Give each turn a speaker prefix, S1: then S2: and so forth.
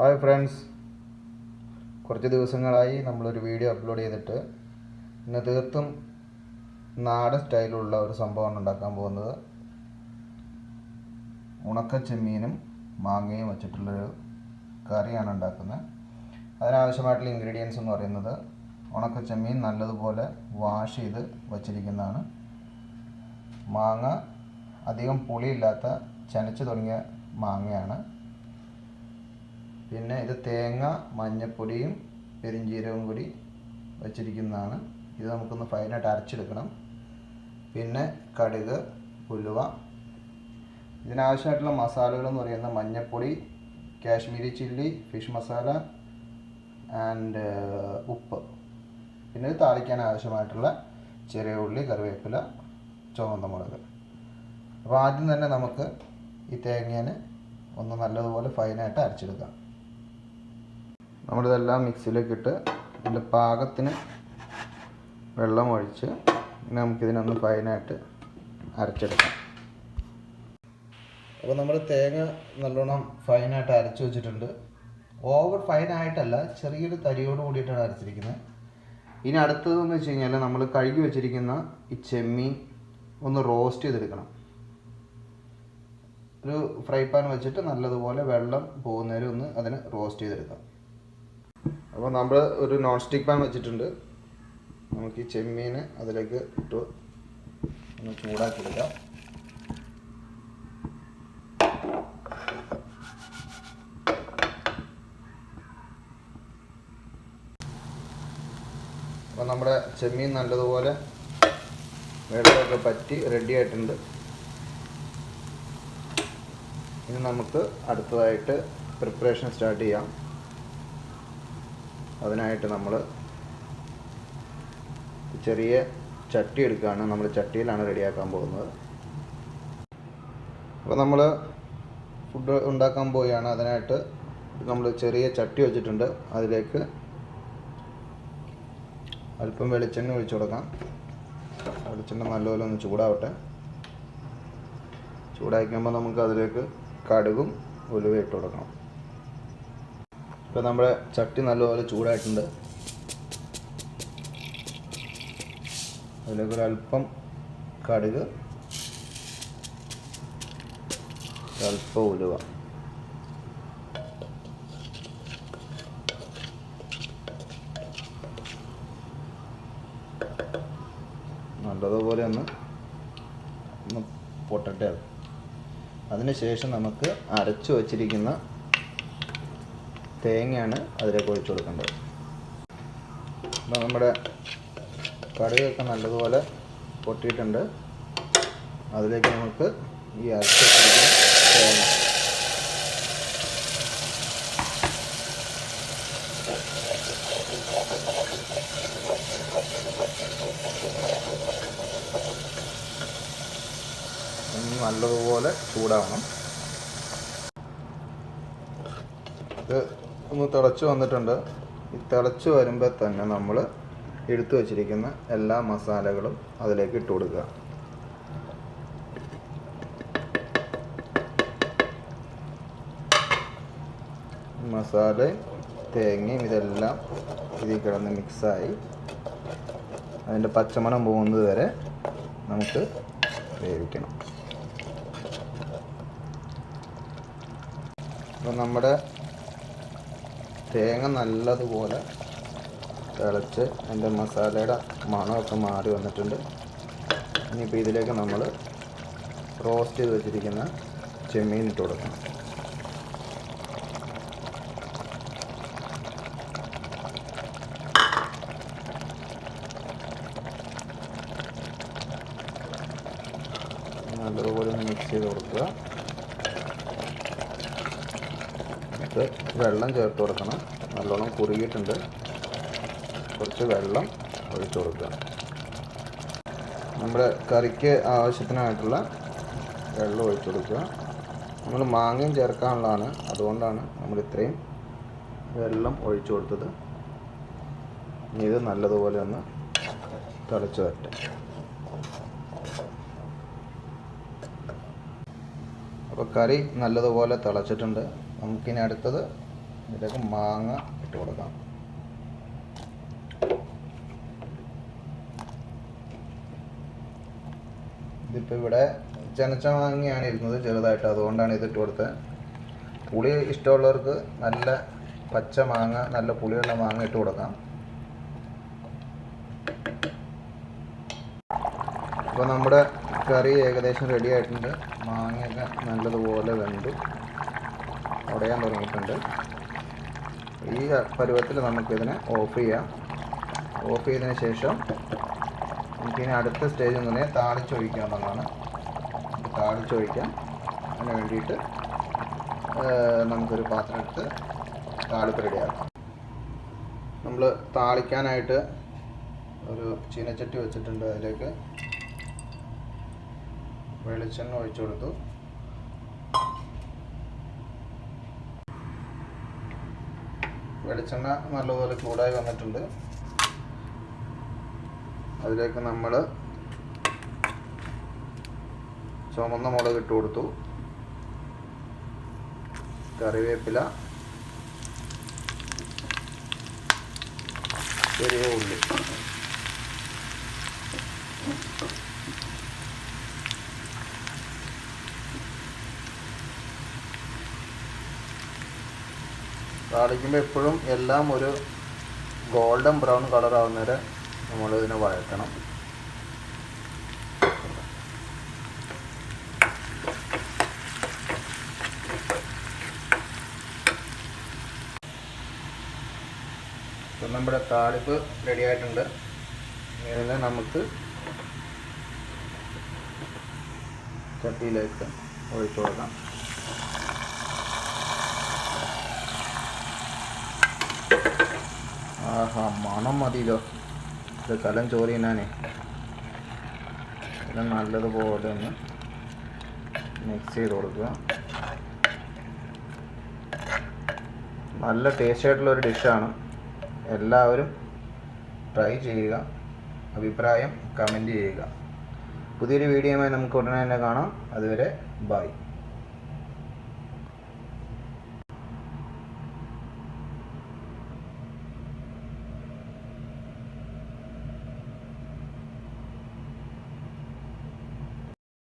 S1: Hi friends. കുറച്ച് ദിവസങ്ങളായി നമ്മളൊരു വീഡിയോ അപ്ലോഡ് ചെയ്തിട്ട് ഇന്ന് തീർത്തും നാടൻ സ്റ്റൈലുള്ള ഒരു സംഭവമാണ് ഉണ്ടാക്കാൻ പോകുന്നത്. ഉണക്ക ചെമ്മീനും മാങ്ങയും വെച്ചിട്ടുള്ളൊരു കറിയാണ് ഉണ്ടാക്കുന്നത്. അതിനാവശ്യമായിട്ടുള്ള ഇൻഗ്രീഡിയൻസ് എന്ന് പറയുന്നത് ഉണക്ക ചെമ്മീൻ നല്ലതുപോലെ വാഷ് ചെയ്ത് വച്ചിരിക്കുന്നതാണ്. മാങ്ങ അധികം പുളിയില്ലാത്ത ചനച്ച് തുടങ്ങിയ മാങ്ങയാണ്. പിന്നെ ഇത് തേങ്ങ മഞ്ഞപ്പൊടിയും പെരിഞ്ജീരകവും കൂടി വച്ചിരിക്കുന്നതാണ്. ഇത് നമുക്കൊന്ന് ഫൈനായിട്ട് അരച്ചെടുക്കണം. പിന്നെ കടുക് ഉലുവ. ഇതിനാവശ്യമായിട്ടുള്ള മസാലകൾ എന്ന് പറയുന്നത് മഞ്ഞപ്പൊടി Kashmiri chilli fish masala and ഉപ്പ്. പിന്നെ ഇത് താളിക്കാൻ ആവശ്യമായിട്ടുള്ള ചെറിയ ഉള്ളി കറിവേപ്പില ചുവന്ന മുളക്. അപ്പോൾ ആദ്യം തന്നെ നമുക്ക് ഈ തേങ്ങേനെ ഒന്ന് നല്ലതുപോലെ ഫൈനായിട്ട് അരച്ചെടുക്കാം. നമ്മളിതെല്ലാം മിക്സിയിലേക്ക് ഇട്ട് ഇതിന്റെ പാകത്തിന് വെള്ളം ഒഴിച്ച് നമുക്കിതിനൊന്ന് ഫൈനായിട്ട് അരച്ചെടുക്കാം. അപ്പോൾ നമ്മൾ തേങ്ങ നല്ലോണം ഫൈനായിട്ട് അരച്ച് വെച്ചിട്ടുണ്ട്. ഓവർ ഫൈനായിട്ടല്ല ചെറിയൊരു തരിയോട് കൂടിയിട്ടാണ് അരച്ചിരിക്കുന്നത്. ഇനി അടുത്തതെന്ന് വെച്ച് കഴിഞ്ഞാൽ നമ്മൾ കഴുകി വെച്ചിരിക്കുന്ന ഈ ചെമ്മീൻ ഒന്ന് റോസ്റ്റ് ചെയ്തെടുക്കണം. ഒരു ഫ്രൈ പാൻ വെച്ചിട്ട് നല്ലതുപോലെ വെള്ളം പോകുന്നവരെ ഒന്ന് അതിന് റോസ്റ്റ് ചെയ്തെടുക്കാം. അപ്പോൾ നമ്മൾ ഒരു നോൺ സ്റ്റിക്ക് പാൻ വെച്ചിട്ടുണ്ട്. നമുക്ക് ഈ ചെമ്മീൻ അതിലേക്ക് ഇട്ട് ഒന്ന് ചൂടാക്കി എടുക്കാം. അപ്പോൾ നമ്മുടെ ചെമ്മീൻ നല്ലതുപോലെ വെള്ളമൊക്കെ പറ്റി റെഡി ആയിട്ടുണ്ട്. ഇനി നമുക്ക് അടുത്തതായിട്ട് പ്രിപ്പറേഷൻ സ്റ്റാർട്ട് ചെയ്യാം. അതിനായിട്ട് നമ്മൾ ചെറിയ ചട്ടി എടുക്കുകയാണ് നമ്മൾ ചട്ടിയിലാണ് റെഡിയാക്കാൻ പോകുന്നത്. അപ്പോൾ നമ്മൾ ഫുഡ് ഉണ്ടാക്കാൻ പോവുകയാണ്. അതിനായിട്ട് നമ്മൾ ചെറിയ ചട്ടി വെച്ചിട്ടുണ്ട്. അതിലേക്ക് അല്പം വെളിച്ചെണ്ണ ഒഴിച്ചു കൊടുക്കാം. വെളിച്ചെണ്ണ നല്ലപോലെ ഒന്ന് ചൂടാവട്ടെ. ചൂടാക്കുമ്പോൾ നമുക്ക് അതിലേക്ക് കടുകും ഉലുവ ഇട്ട് കൊടുക്കണം. ഇപ്പോൾ നമ്മുടെ ചട്ടി നല്ലപോലെ ചൂടായിട്ടുണ്ട്. അതിലേക്ക് ഒരല്പം കടുക് അല്പം ഉലുവ. നല്ലതുപോലെ ഒന്ന് ഒന്ന് പൊട്ടട്ടെ അത്. അതിനുശേഷം നമുക്ക് അരച്ചു വച്ചിരിക്കുന്ന തേങ്ങയാണ് അതിലേക്ക് ഒഴിച്ചു കൊടുക്കേണ്ടത്. അപ്പോൾ നമ്മുടെ കടുകൊക്കെ നല്ലതുപോലെ പൊട്ടിയിട്ടുണ്ട്. അതിലേക്ക് നമുക്ക് ഈ അരച്ച തേങ്ങ. നല്ലതുപോലെ ചൂടാവണം. ഇത് ഒന്ന് തിളച്ച് വന്നിട്ടുണ്ട്. ഈ തിളച്ച് വരുമ്പോൾ തന്നെ നമ്മൾ എടുത്തു വച്ചിരിക്കുന്ന എല്ലാ മസാലകളും അതിലേക്ക് ഇട്ട് കൊടുക്കുക. മസാലയും തേങ്ങയും ഇതെല്ലാം ഇതിൽ കിടന്ന് മിക്സായി. അതിന്റെ പച്ചമണം പോകുന്നത് വരെ നമുക്ക് വേവിക്കണം. അപ്പോൾ നമ്മുടെ തേങ്ങ നല്ലതുപോലെ തിളച്ച് അതിന്റെ മസാലയുടെ മണമൊക്കെ മാറി വന്നിട്ടുണ്ട്. ഇനിയിപ്പോൾ ഇതിലേക്ക് നമ്മൾ റോസ്റ്റ് ചെയ്ത് വെച്ചിരിക്കുന്ന ചെമ്മീൻ ഇട്ട് കൊടുക്കണം. നല്ലതുപോലെ മിക്സ് ചെയ്ത് കൊടുക്കുക. എന്നിട്ട് വെള്ളം ചേർത്ത് കൊടുക്കണം. നല്ലോണം കുറുകിയിട്ടുണ്ട്. കുറച്ച് വെള്ളം ഒഴിച്ചു കൊടുക്കുക. നമ്മുടെ കറിക്ക് ആവശ്യത്തിനായിട്ടുള്ള വെള്ളം ഒഴിച്ചു കൊടുക്കുക. നമ്മൾ മാങ്ങയും ചേർക്കാനുള്ളതാണ്. അതുകൊണ്ടാണ് നമ്മൾ ഇത്രയും വെള്ളം ഒഴിച്ചു കൊടുത്തത്. ഇത് നല്ലതുപോലെ ഒന്ന് തിളച്ച് വരട്ടെ. അപ്പോൾ കറി നല്ലതുപോലെ തിളച്ചിട്ടുണ്ട്. നമുക്കിനി അടുത്തത് ഇതിലേക്ക് മാങ്ങ ഇട്ട് കൊടുക്കാം. ഇതിപ്പോൾ ഇവിടെ ചെനച്ച മാങ്ങയാണ് ഇരുന്നത് ചെറുതായിട്ട് അതുകൊണ്ടാണ് ഇതിട്ട് കൊടുത്തത് പുളി ഇഷ്ടമുള്ളവർക്ക് നല്ല പച്ച മാങ്ങ നല്ല പുളിയുള്ള മാങ്ങ ഇട്ട് കൊടുക്കാം. അപ്പോൾ നമ്മുടെ കറി ഏകദേശം റെഡി ആയിട്ടുണ്ട്. മാങ്ങയൊക്കെ നല്ലതുപോലെ വെന്തു. ഉടയാൻ തുടങ്ങിയിട്ടുണ്ട്. ഈ പരുവത്തിൽ നമുക്കിതിനെ ഓഫ് ചെയ്യാം. ഓഫ് ചെയ്തതിന് ശേഷം നമുക്കിനി അടുത്ത സ്റ്റേജ് എന്ന് പറഞ്ഞാൽ എന്നുള്ളതാണ്. താളിച്ചൊഴിക്കാം അതിന് വേണ്ടിയിട്ട് നമുക്കൊരു പാത്രം എടുത്ത് താളിപ്പ് റെഡിയാക്കാം. നമ്മൾ താളിക്കാനായിട്ട് ഒരു ചീനച്ചട്ടി വെച്ചിട്ടുണ്ട് അതിലേക്ക്. വെളിച്ചെണ്ണ ഒഴിച്ചു കൊടുത്തു. വെളിച്ചെണ്ണ നല്ലപോലെ ചൂടായി വന്നിട്ടുണ്ട്. അതിലേക്ക് നമ്മൾ ചുമന്ന മുളക് ഇട്ട് കൊടുത്തു. കറിവേപ്പില. ചെറിയ ഉള്ളി. താളിക്കുമ്പോൾ എപ്പോഴും എല്ലാം ഒരു ഗോൾഡൻ ബ്രൗൺ കളർ ആവുന്നവരെ നമ്മൾ ഇതിനെ വഴറ്റണം. ഇപ്പം നമ്മുടെ താളിപ്പ് റെഡി ആയിട്ടുണ്ട്. ഇതിനെ നമുക്ക് ചട്ടിയിലേക്ക് ഒഴിച്ചു കൊടുക്കാം. ആഹാ മണം മതിയല്ലോ ഇത് കലം ചോറി തന്നെ ഇത് നല്ലതുപോലെ ഒന്ന് മിക്സ് ചെയ്ത് കൊടുക്കുക. നല്ല ടേസ്റ്റ് ആയിട്ടുള്ള ഒരു ഡിഷാണ് എല്ലാവരും ട്രൈ ചെയ്യുക. അഭിപ്രായം കമന്റ് ചെയ്യുക. പുതിയൊരു വീഡിയോയുമായി നമുക്ക് ഉടനെ തന്നെ കാണാം. അതുവരെ ബൈ